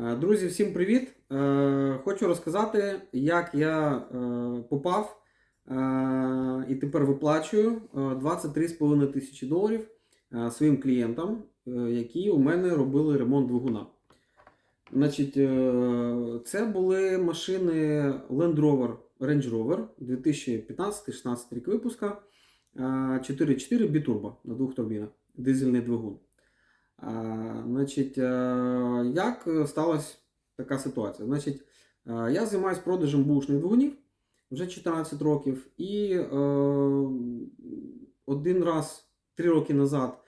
Е, Друзі, всім привіт! Е, Хочу розказати, як я е, попав і тепер виплачую е, 23,5 тисячі доларів своїм клієнтам, які у мене робили ремонт двигуна. Значить, це були машини Land Rover Range Rover 2015-16 рік випуска. е, 4.4 бітурбо на двох турбінах, дизельний двигун. Значить, е, як сталася така ситуація? Значить, е, я займаюся продажем бушних двигунів вже 14 років, і е, один раз, три роки назад,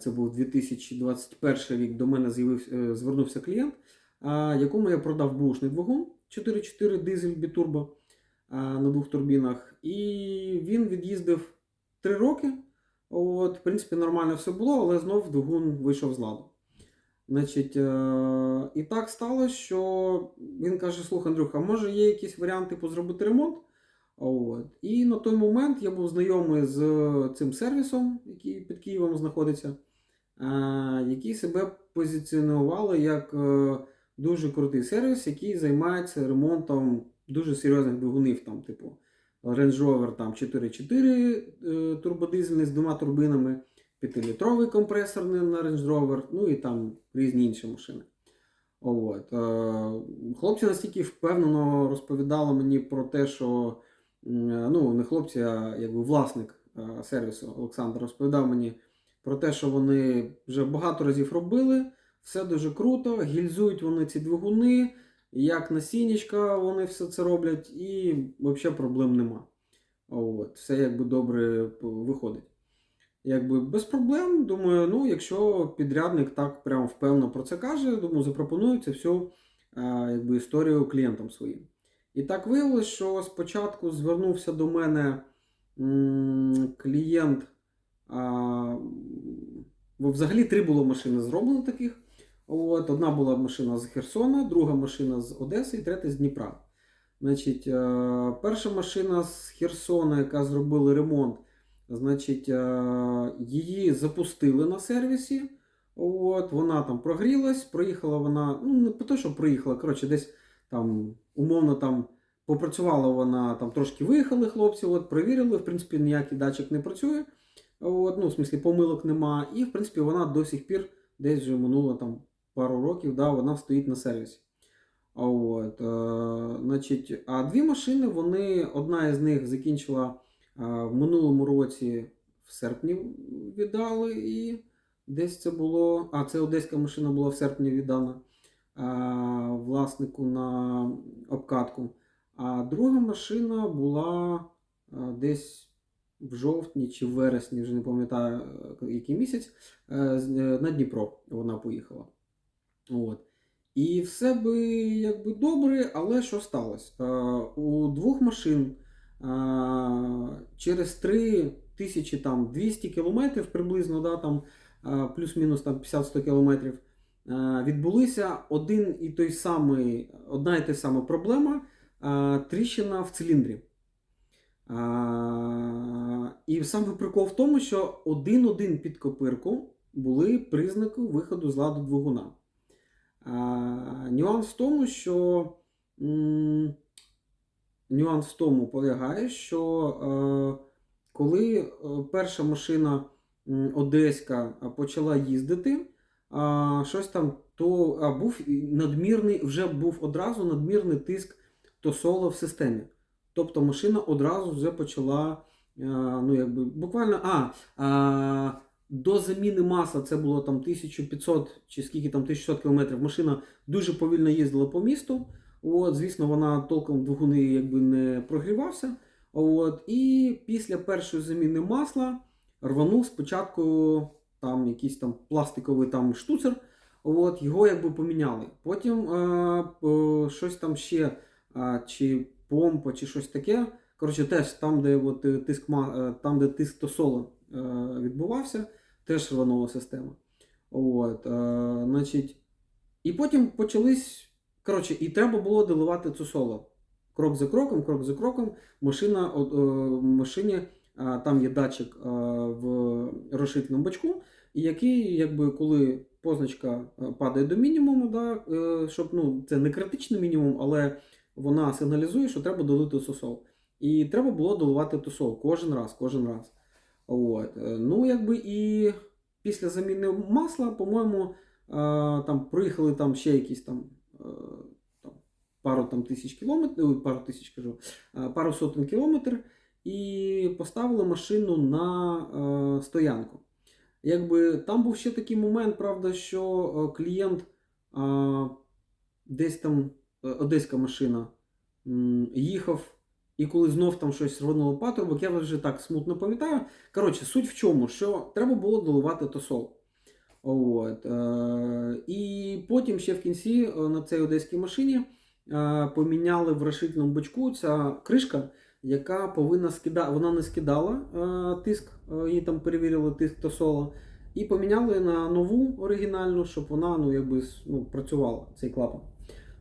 це був 2021 рік, до мене з'явився, звернувся клієнт, якому я продав бушний двигун 4.4 дизель бітурбо на двох турбінах, і він від'їздив 3 роки. От, в принципі, нормально все було, але знов двигун вийшов з ладу. Значить, е- і так сталося, що він каже: слухай, Андрюха, може є якісь варіанти типу, зробити ремонт? От. І на той момент я був знайомий з цим сервісом, який під Києвом знаходиться, е- який себе позиціонували як е- дуже крутий сервіс, який займається ремонтом дуже серйозних двигунів, там, типу. Range Rover там 4.4 е, турбодизельний з двома турбинами, 5-літровий компресорний на Range Rover, ну і там різні інші машини. От. Е, Хлопці настільки впевнено розповідали мені про те, що м, ну, не хлопці, а якби власник е, сервісу Олександр розповідав мені про те, що вони вже багато разів робили, все дуже круто, гільзують вони ці двигуни як насіннячка вони все це роблять, і взагалі проблем нема. От, все якби добре виходить. Якби без проблем, думаю, ну, якщо підрядник так прямо впевнено про це каже, думаю, запропоную це всю якби, історію клієнтам своїм. І так виявилось, що спочатку звернувся до мене клієнт. А, взагалі три було машини зроблено таких. От, Одна була машина з Херсона, друга машина з Одеси і третя з Дніпра. Значить, е, Перша машина з Херсона, яка зробила ремонт, значить, е, її запустили на сервісі. От, Вона там прогрілась, проїхала вона, ну не по те, що проїхала, коротше, десь там умовно там попрацювала вона, там трошки виїхали хлопці, от, перевірили, в принципі, ніякий датчик не працює. От, ну, В смислі, помилок нема. І, в принципі, вона до сих пір десь вже минуло там пару років, да, вона стоїть на сервісі. От, е, значить, а дві машини, вони, одна із них закінчила е, в минулому році в серпні віддали, і десь це було. А, це одеська машина була в серпні віддана е, власнику на обкатку. А друга машина була е, десь в жовтні чи в вересні, вже не пам'ятаю е, який місяць, е, е, на Дніпро вона поїхала. От. І все би якби добре, але що сталося? У двох машин через 3 тисячі там 200 кілометрів приблизно, да, там, плюс-мінус там 50-100 кілометрів, відбулися один і той самий, одна і та сама проблема тріщина в циліндрі. І саме прикол в тому, що один-один під копирку були признаки виходу з ладу двигуна. Нюанс в тому, що нюанс в тому полягає, що е, коли е, перша машина одеська почала їздити, а, щось там то був надмірний, вже був одразу надмірний тиск тосоло в системі. Тобто машина одразу вже почала, е, ну якби буквально а, а, до заміни масла це було там 1500 чи скільки там 1600 км. Машина дуже повільно їздила по місту. От, звісно, вона толком двигуни якби не прогрівався. От, і після першої заміни масла рванув спочатку там якийсь там пластиковий там штуцер. От, його якби поміняли. Потім е, е, щось там ще, е, чи помпа, чи щось таке. Коротше, теж там, де от, е, тиск, е, там, де тиск тосоло е, відбувався, теж рванула система. От, е, значить, і потім почались. Коротше, і треба було доливати це соло. Крок за кроком, крок за кроком. Машина, от, е, машині, е, там є датчик е, в розширительному бачку. який, якби, коли позначка падає до мінімуму, да, щоб ну, це не критичний мінімум, але вона сигналізує, що треба долити тосол. І треба було доливати тосол кожен раз, кожен раз. От. е, Ну, якби і після заміни масла, по-моєму, е, там проїхали там ще якісь там, е, пару там тисяч кілометрів, пару тисяч кажу, пару сотень кілометрів, і поставили машину на стоянку. Якби там був ще такий момент, правда, що клієнт десь там одеська машина їхав, і коли знов там щось рвонуло патрубок, я вже так смутно пам'ятаю. Коротше, суть в чому, що треба було доливати тосол. От. Е, і потім ще в кінці е, на цій одеській машині е, поміняли в решительному бачку ця кришка, яка повинна скидати, вона не скидала тиск, її там перевірили тиск тосола, і поміняли на нову оригінальну, щоб вона ну, якби, ну, працювала, цей клапан.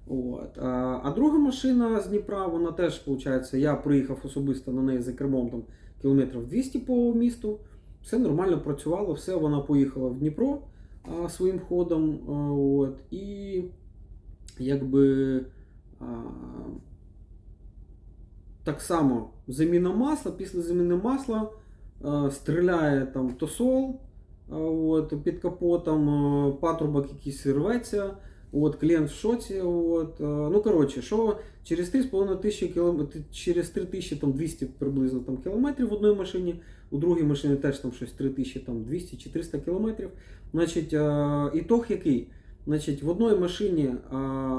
От. А, а друга машина з Дніпра, вона теж, виходить, я приїхав особисто на неї за кермом там, кілометрів 200 по місту. Все нормально працювало, все, вона поїхала в Дніпро а, своїм ходом. А, от, і якби а, так само заміна масла, після заміни масла а, стріляє там тосол а, от, під капотом, а, патрубок якийсь рветься. От, клієнт в шоці. От, е, ну, коротше, що через 3,5 тисячі кілометрів, через 3200 приблизно там, кілометрів в одній машині, у другій машині теж там щось 3200 чи 300 кілометрів. Значить, який? Значить, в одній машині е,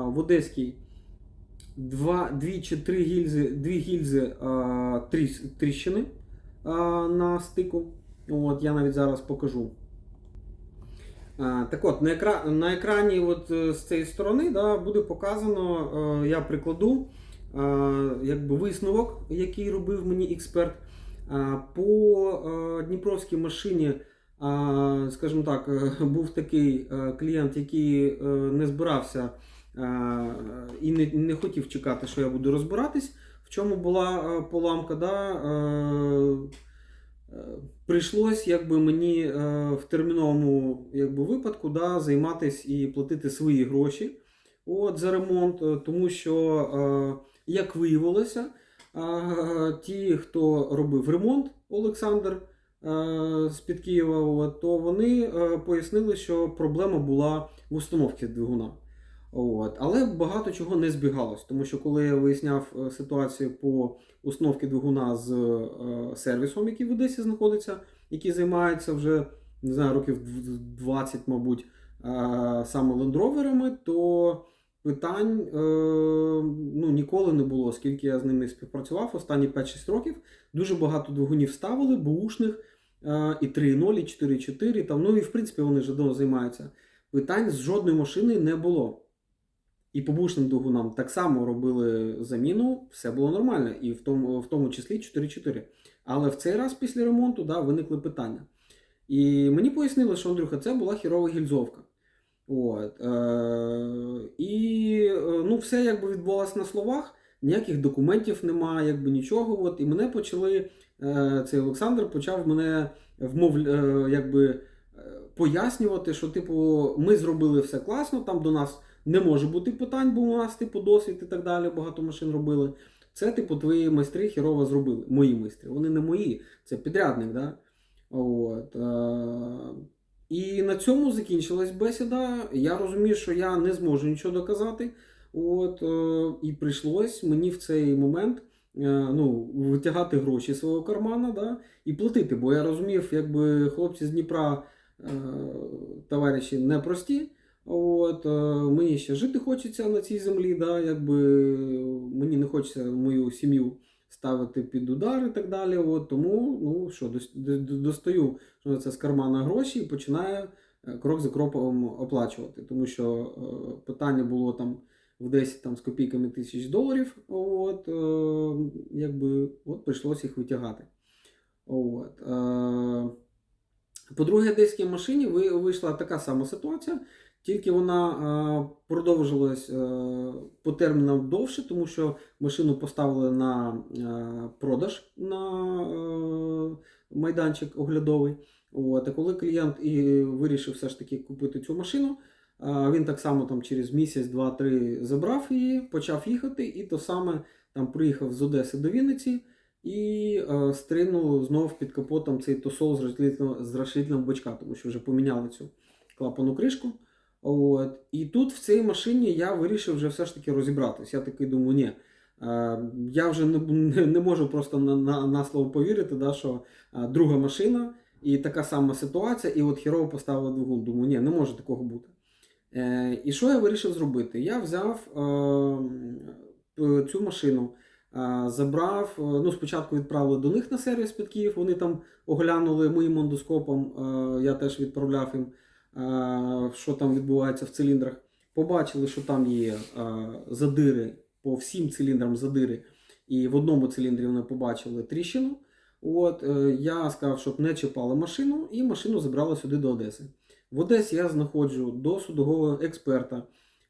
в Одеській два, дві чи три гільзи, дві гільзи е, тріщини на стику. От, я навіть зараз покажу. А, Так от, на, екра... на екрані от, е, з цієї сторони да, буде показано, е, я прикладу е, якби висновок, який робив мені експерт. Е, По е, Дніпровській машині, е, скажімо так, е, був такий е, клієнт, який е, не збирався е, і не, хотів чекати, що я буду розбиратись, в чому була е, поламка. Да? Прийшлось якби мені е, в терміновому якби, випадку да, займатися і платити свої гроші от, за ремонт, е, тому що, е, як виявилося, ті, хто робив ремонт, Олександр з-під Києва, то вони пояснили, що проблема була в установці двигуна. От. Але багато чого не збігалось, тому що коли я виясняв е, ситуацію по установці двигуна з е, сервісом, який в Одесі знаходиться, який займається вже не знаю, років 20, мабуть, е, саме лендроверами, то питань е, ну, ніколи не було, оскільки я з ними співпрацював останні 5-6 років. Дуже багато двигунів ставили, бушних, е, і 3.0, і 4.4, там, ну і в принципі вони вже давно займаються. Питань з жодної машини не було. І по бушним двигунам так само робили заміну, все було нормально, і в тому, в тому числі 4.4. Але в цей раз після ремонту да, виникли питання. І мені пояснили, що Андрюха, це була хірова гільзовка. От, е, і е, ну, все якби відбувалося на словах, ніяких документів немає, якби нічого. От, і мене почали, е, цей Олександр почав мене вмов, е, якби, е, пояснювати, що типу, ми зробили все класно, там до нас не може бути питань, бо у нас типу досвід і так далі, багато машин робили. Це, типу, твої майстри хірово зробили. Мої майстри. Вони не мої, це підрядник. Да? От, е- і на цьому закінчилась бесіда. Я розумію, що я не зможу нічого доказати. От, е- і прийшлось мені в цей момент е- ну, витягати гроші з свого кармана да? і платити. Бо я розумів, якби хлопці з Дніпра, товариші непрості. От, е, мені ще жити хочеться на цій землі, да, якби мені не хочеться мою сім'ю ставити під удар і так далі. От, тому ну, що, достаю що це з кармана гроші і починаю е, крок за кроком оплачувати. Тому що е, питання було там в 10 там, з копійками тисяч доларів. От, якби, от прийшлося їх витягати. От, е, по другій одеській машині вийшла така сама ситуація. Тільки вона е, продовжилась е, по термінам довше, тому що машину поставили на е, продаж на майданчик оглядовий. От, а коли клієнт і вирішив все ж таки купити цю машину, він так само там через місяць, два-три забрав її, почав їхати, і то саме там приїхав з Одеси до Вінниці і стринув знов під капотом цей тосол з розширительного бачка, тому що вже поміняли цю клапану кришку. От. І тут в цій машині я вирішив вже все ж таки розібратись. Я такий думаю, ні. е, Я вже не, не, можу просто на, на, на слово повірити, да, що е, друга машина і така сама ситуація, і от хірово поставили двигун. Думаю, ні, не може такого бути. Е, і що я вирішив зробити? Я взяв е, цю машину, е, забрав, е, ну, спочатку відправили до них на сервіс під Київ, вони там оглянули моїм мондоскопом, е, я теж відправляв їм, що там відбувається в циліндрах. Побачили, що там є е, задири по всім циліндрам задири, і в одному циліндрі вони побачили тріщину. От, е, я сказав, щоб не чіпали машину, і машину забрали сюди до Одеси. В Одесі я знаходжу досудового експерта,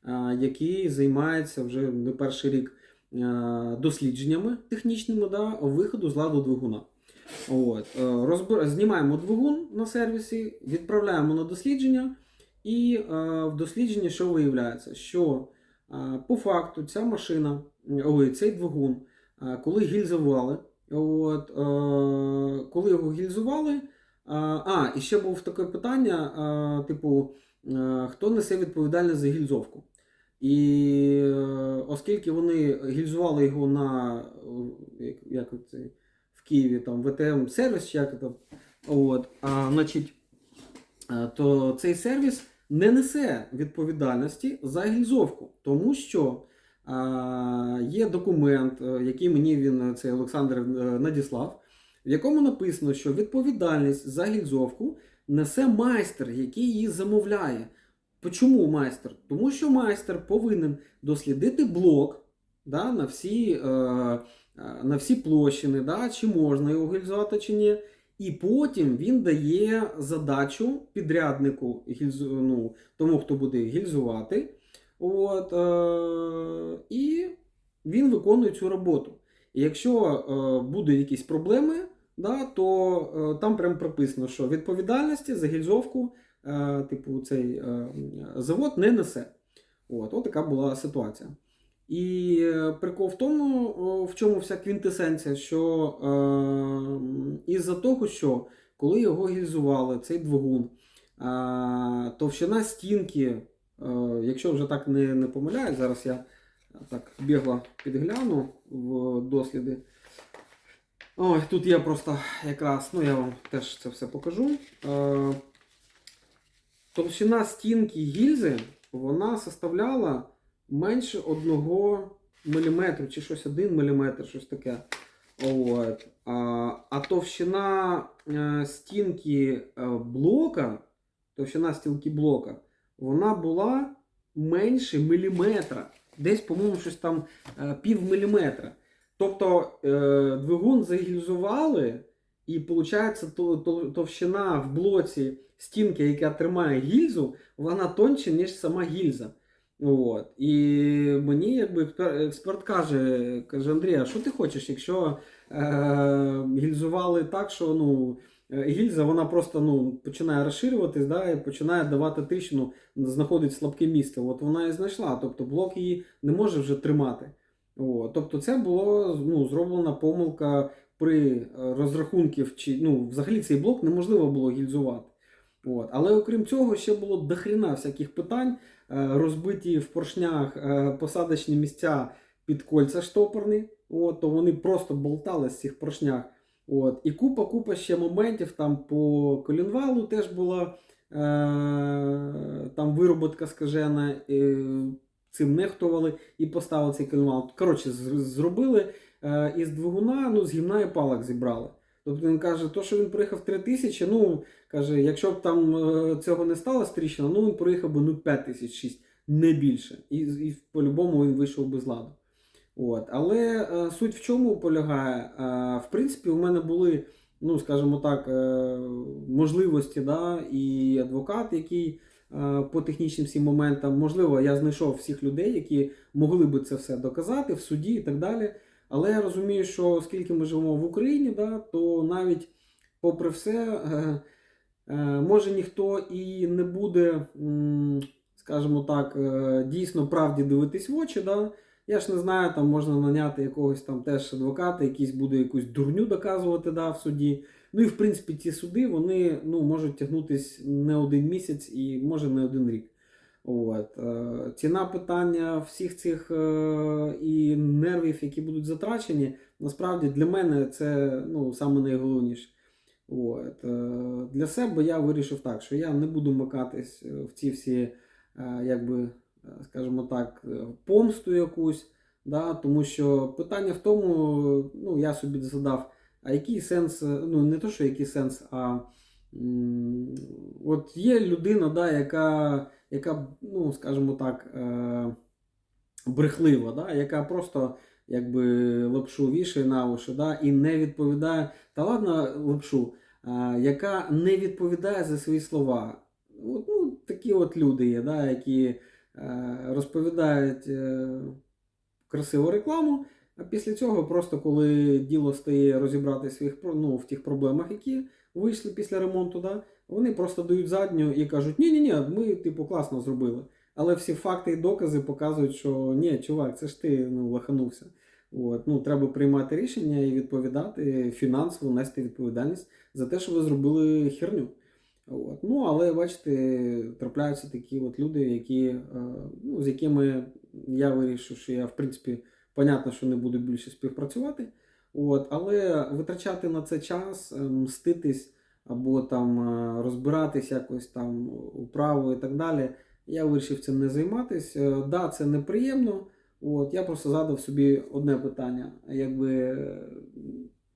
е, який займається вже не перший рік е, дослідженнями технічними да, виходу з ладу двигуна. От, е, розбир... Знімаємо двигун на сервісі, відправляємо на дослідження, і е, в дослідженні що виявляється? Що е, по факту ця машина, ой, цей двигун, коли гільзували, от, коли його гільзували, а, і ще був таке питання: типу, хто несе відповідальність за гільзовку? І оскільки вони гільзували його на як, як це, Києві там ВТМ сервіс, як це, от, а, значить, то цей сервіс не несе відповідальності за гільзовку, тому що а, є документ, е, який мені він цей Олександр е, надіслав в якому написано, що відповідальність за гільзовку несе майстер, який її замовляє. Чому майстер? Тому що майстер повинен дослідити блок да, на всі е, е, на всі площини, да, чи можна його гільзувати, чи ні. І потім він дає задачу підряднику, ну, тому, хто буде гільзувати. От, е, і він виконує цю роботу. І якщо е, будуть якісь проблеми, да, то е, там прям прописано, що відповідальності за гільзовку е, типу, цей е, завод не несе. От, от така була ситуація. І е, прикол в тому, в чому вся квінтесенція, що е, із-за того, що коли його гільзували, цей двигун, е, товщина стінки, е, якщо вже так не, не помиляю, зараз я так бігло підгляну в досліди. Ой, тут є просто якраз, ну я вам теж це все покажу. Е, товщина стінки гільзи вона составляла менше 1 мм чи щось 1 мм, щось таке. От. А, а товщина е, стінки е, блока, товщина стінки блока, вона була менше міліметра. Десь, по-моєму, щось там е, пів міліметра. Тобто двигун загільзували, і виходить, то, то, товщина в блоці стінки, яка тримає гільзу, вона тоньше, ніж сама гільза. От. І мені якби експерт, каже, каже, Андрій, а що ти хочеш, якщо е, гільзували так, що ну, гільза вона просто ну, починає розширюватись да, і починає давати тріщину, знаходить слабке місце. От вона і знайшла. Тобто блок її не може вже тримати. От. Тобто це було ну, зроблена помилка при розрахунків, чи ну, взагалі цей блок неможливо було гільзувати. От. Але окрім цього, ще було дохріна всяких питань, розбиті в поршнях е, посадочні місця під кольця штопорні, от, то вони просто болтали з цих поршнях. От. І купа-купа ще моментів там по колінвалу теж була е, там вироботка скажена, е, цим нехтували і поставили цей колінвал. Коротше, зробили е, із двигуна, ну, з гімна і палок зібрали. Тобто він каже, то, що він приїхав 3 тисячі, ну, каже, якщо б там е, цього не сталося тріщина, ну він проїхав би ну, 5 тисяч 6, не більше. І, і по-любому він вийшов би з ладу. От. Але е, суть в чому полягає? Е, в принципі, у мене були, ну, скажімо так, е, можливості, да, і адвокат, який е, по технічним всім моментам, можливо, я знайшов всіх людей, які могли би це все доказати в суді і так далі. Але я розумію, що оскільки ми живемо в Україні, да, то навіть попри все, Е, Може ніхто і не буде, скажімо так, е, дійсно правді дивитись в очі. Да? Я ж не знаю, там можна наняти якогось там теж адвоката, якийсь буде якусь дурню доказувати да, в суді. Ну і в принципі ці суди вони ну, можуть тягнутись не один місяць і може не один рік. От. е, Ціна питання всіх цих е, і нервів, які будуть затрачені, насправді для мене це ну, найголовніше. От. е, Для себе я вирішив так, що я не буду макатись е, в ці всі, е, якби, е, скажімо так, помсту якусь. Да? Тому що питання в тому, ну, я собі задав, а який сенс, ну не то, що який сенс, а от є людина, да, яка, яка, ну, скажімо так, брехлива, да, яка просто якби лапшу вішає на уші, да, і не відповідає. Та ладно, лапшу, яка не відповідає за свої слова. От, ну, такі от люди є, да, які е, розповідають е, красиву рекламу, а після цього, просто коли діло стає розібрати своїх ну, в тих проблемах, які вийшли після ремонту, да, вони просто дають задню і кажуть: ні ні ні ми типу класно зробили. Але всі факти і докази показують, що ні, чувак, це ж ти ну, лаханувся. От, ну, треба приймати рішення і відповідати фінансово, нести відповідальність за те, що ви зробили херню. От. Ну, але бачите, трапляються такі от люди, які, е, ну, з якими я вирішив, що я, в принципі, понятно, що не буду більше співпрацювати. От, але витрачати на це час, е, мститись або там е, розбиратись якось там управо і так далі. Я вирішив цим не займатися. Да, це неприємно. От, я просто задав собі одне питання: якби,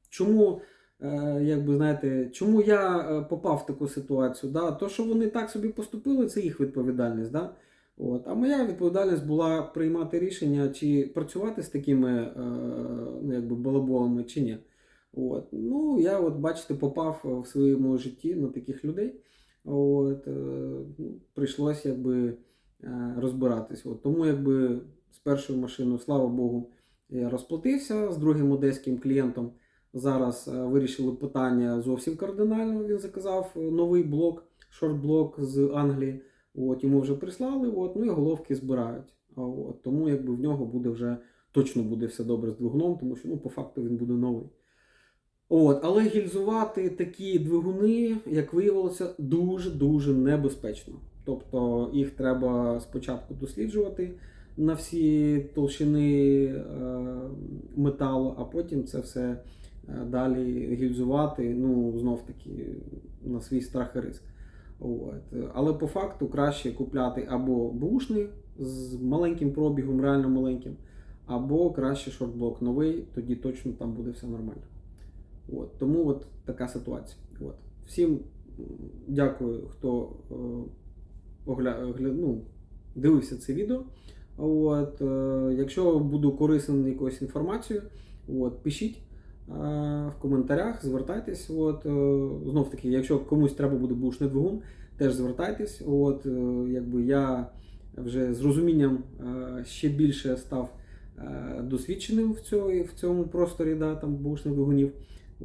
чому, е, якби, знаєте, чому я е, попав в таку ситуацію? Да? То, що вони так собі поступили, це їх відповідальність. Да? От. А моя відповідальність була приймати рішення, чи працювати з такими е, ну, якби, балаболами, чи ні. От. Ну, я, от, бачите, попав в своєму житті на таких людей. От, е, ну, прийшлось якби, е, розбиратись. От. Тому якби з першою машиною, слава Богу, я розплатився з другим одеським клієнтом. Зараз е, вирішили питання зовсім кардинально. Він заказав новий блок, шорт-блок з Англії. От, йому вже прислали, от, ну і головки збирають. От, тому якби в нього буде вже точно буде все добре з двигуном, тому що ну, по факту він буде новий. От, але гільзувати такі двигуни, як виявилося, дуже-дуже небезпечно. Тобто їх треба спочатку досліджувати на всі толщини е, металу, а потім це все е, далі гільзувати, ну, знов таки, на свій страх і риск. От. Але по факту краще купляти або бушний з маленьким пробігом, реально маленьким, або краще шортблок новий, тоді точно там буде все нормально. От. Тому от така ситуація. От. Всім дякую, хто е, огля... ну, дивився це відео. От, е, якщо буду корисним якоюсь інформацією, от, пишіть е, в коментарях, звертайтесь. От, е, знов таки, якщо комусь треба буде бушний двигун, теж звертайтесь. От, е, якби я вже з розумінням е, ще більше став е, досвідченим в, цьому, в цьому просторі да, там, бушних двигунів,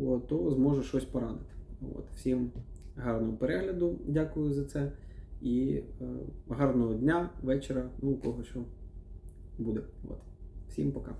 от, то зможе щось порадити. От, всім гарного перегляду, дякую за це. І е, гарного дня, вечора, ну у кого що буде. От. Всім пока.